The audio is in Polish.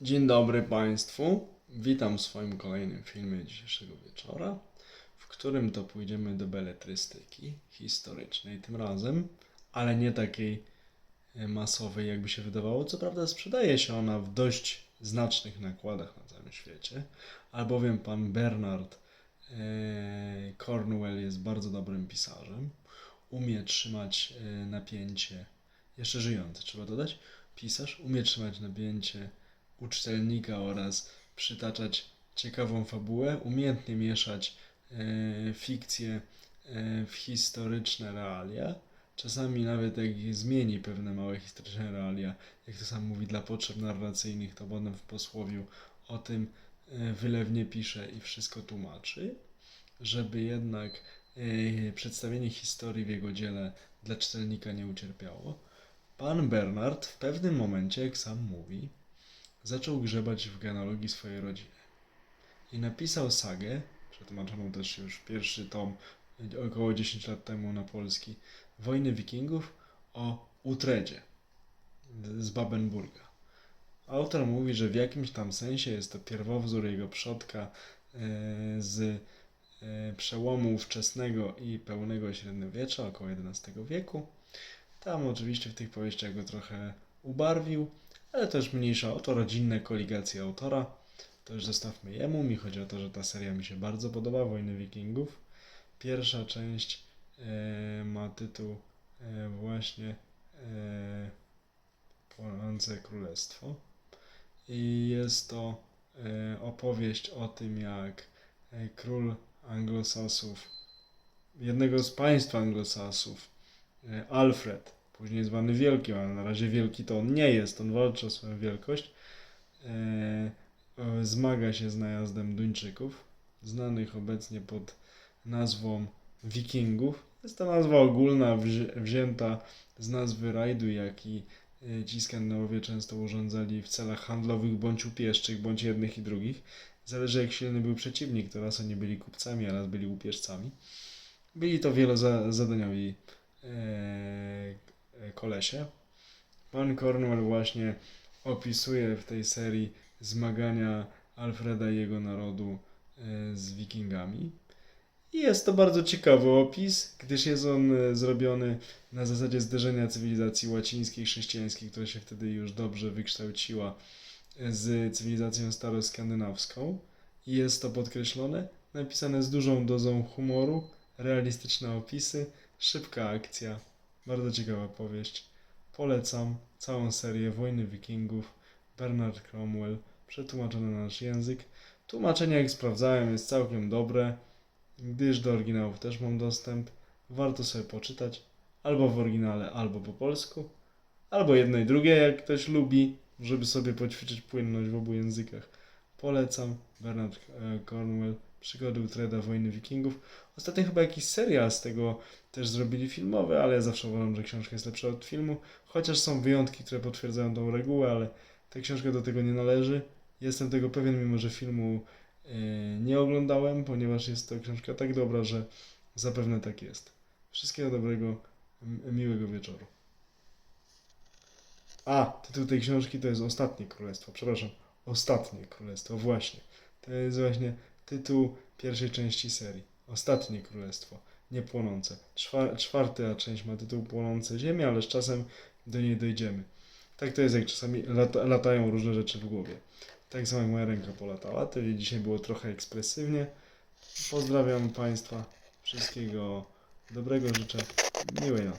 Dzień dobry Państwu. Witam w swoim kolejnym filmie dzisiejszego wieczora, w którym to pójdziemy do beletrystyki historycznej tym razem, ale nie takiej e, masowej, jakby się wydawało. Co prawda sprzedaje się ona w dość znacznych nakładach na całym świecie, albowiem pan Bernard e, Cornwell jest bardzo dobrym pisarzem. Umie trzymać e, napięcie, jeszcze żyjący trzeba dodać, pisarz umie trzymać napięcie uczytelnika oraz przytaczać ciekawą fabułę, umiejętnie mieszać e, fikcję e, w historyczne realia. Czasami nawet jak zmieni pewne małe historyczne realia, jak to sam mówi, dla potrzeb narracyjnych, to potem w posłowiu o tym e, wylewnie pisze i wszystko tłumaczy, żeby jednak e, przedstawienie historii w jego dziele dla czytelnika nie ucierpiało. Pan Bernard w pewnym momencie, jak sam mówi, zaczął grzebać w genealogii swojej rodziny. I napisał sagę, przetłumaczoną też już pierwszy tom około 10 lat temu na polski, Wojny Wikingów o Utredzie z Babenburga. Autor mówi, że w jakimś tam sensie jest to pierwowzór jego przodka e, z e, przełomu wczesnego i pełnego średniowiecza, około XI wieku. Tam oczywiście w tych powieściach go trochę ubarwił, ale też mniejsza o to, rodzinne koligacje autora. To już zostawmy jemu. Mi chodzi o to, że ta seria mi się bardzo podoba, Wojny Wikingów. Pierwsza część e, ma tytuł e, właśnie e, Płonące Królestwo. I jest to e, opowieść o tym, jak e, król anglosasów, jednego z państw anglosasów, e, Alfred, później zwany Wielkim, ale na razie wielki to on nie jest, on walczy o swoją wielkość, e, zmaga się z najazdem Duńczyków, znanych obecnie pod nazwą Wikingów. Jest to nazwa ogólna, wzi- wzięta z nazwy rajdu, jaki e, ci Skandynawowie często urządzali w celach handlowych bądź upieszczych, bądź jednych i drugich. Zależy jak silny był przeciwnik, to raz oni byli kupcami, a raz byli upieżcami. Byli to wielozadaniowi e, kolesie. Pan Cornwell właśnie opisuje w tej serii zmagania Alfreda i jego narodu e, z Wikingami. I jest to bardzo ciekawy opis, gdyż jest on e, zrobiony na zasadzie zderzenia cywilizacji łacińskiej, chrześcijańskiej, która się wtedy już dobrze wykształciła e, z cywilizacją staroskandynawską. Jest to podkreślone, napisane z dużą dozą humoru, realistyczne opisy, szybka akcja, bardzo ciekawa powieść. Polecam całą serię Wojny Wikingów, Bernard Cromwell, przetłumaczone na nasz język. Tłumaczenie, jak sprawdzałem, jest całkiem dobre, gdyż do oryginałów też mam dostęp. Warto sobie poczytać, albo w oryginale, albo po polsku, albo jedno i drugie, jak ktoś lubi, żeby sobie poćwiczyć płynność w obu językach. Polecam Bernard e, Cornwell, Przygody Utreda, Wojny Wikingów. Ostatnio chyba jakiś serial z tego też zrobili filmowy, ale ja zawsze uważam, że książka jest lepsza od filmu. Chociaż są wyjątki, które potwierdzają tą regułę, ale ta książka do tego nie należy. Jestem tego pewien, mimo że filmu e, nie oglądałem, ponieważ jest to książka tak dobra, że zapewne tak jest. Wszystkiego dobrego, miłego wieczoru. A, tytuł tej książki to jest Ostatnie Królestwo, przepraszam, Ostatnie Królestwo, właśnie. To jest właśnie tytuł pierwszej części serii. Ostatnie Królestwo, nie płonące. Czwa, czwarta część ma tytuł Płonące Ziemie, ale z czasem do niej dojdziemy. Tak to jest, jak czasami lata, latają różne rzeczy w głowie. Tak samo jak moja ręka polatała, tyle dzisiaj było trochę ekspresywnie. Pozdrawiam Państwa, wszystkiego dobrego życzę, miłej nocy.